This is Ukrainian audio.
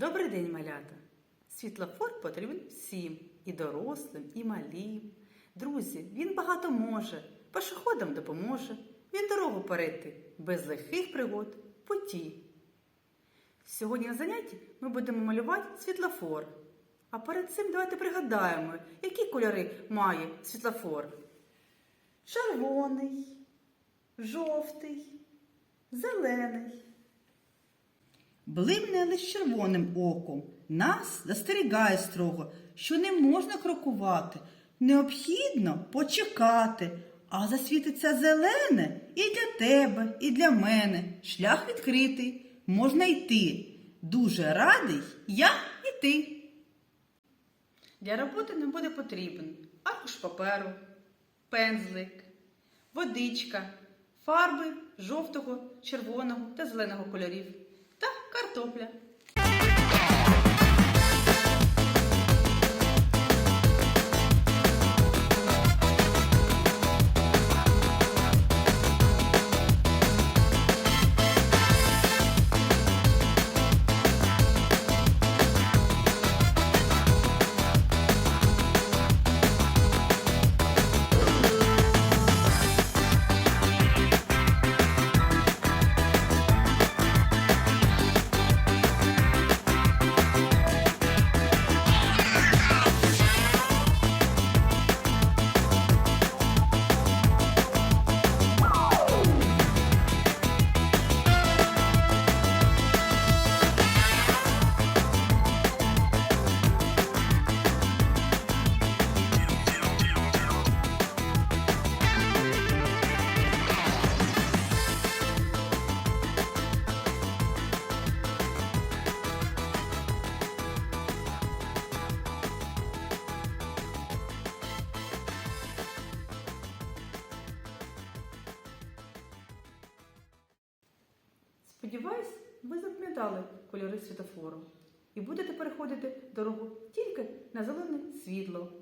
Добрий день, малята! Світлофор потрібен всім і дорослим, і малим. Друзі, він багато може, пешеходам допоможе. Він дорогу перейти без лихих пригод путі. Сьогодні на занятті ми будемо малювати світлофор. А перед цим давайте пригадаємо, які кольори має світлофор. Червоний, жовтий, зелений. Блимне лиш червоним оком. Нас застерігає строго, що не можна крокувати, необхідно почекати. А засвітиться зелене і для тебе, і для мене. Шлях відкритий, можна йти. Дуже радий я і ти. Для роботи нам буде потрібен аркуш паперу, пензлик, водичка, фарби жовтого, червоного та зеленого кольорів картопля. Сподіваюсь, ви запам'ятали кольори світофору і будете переходити дорогу тільки на зелене світло.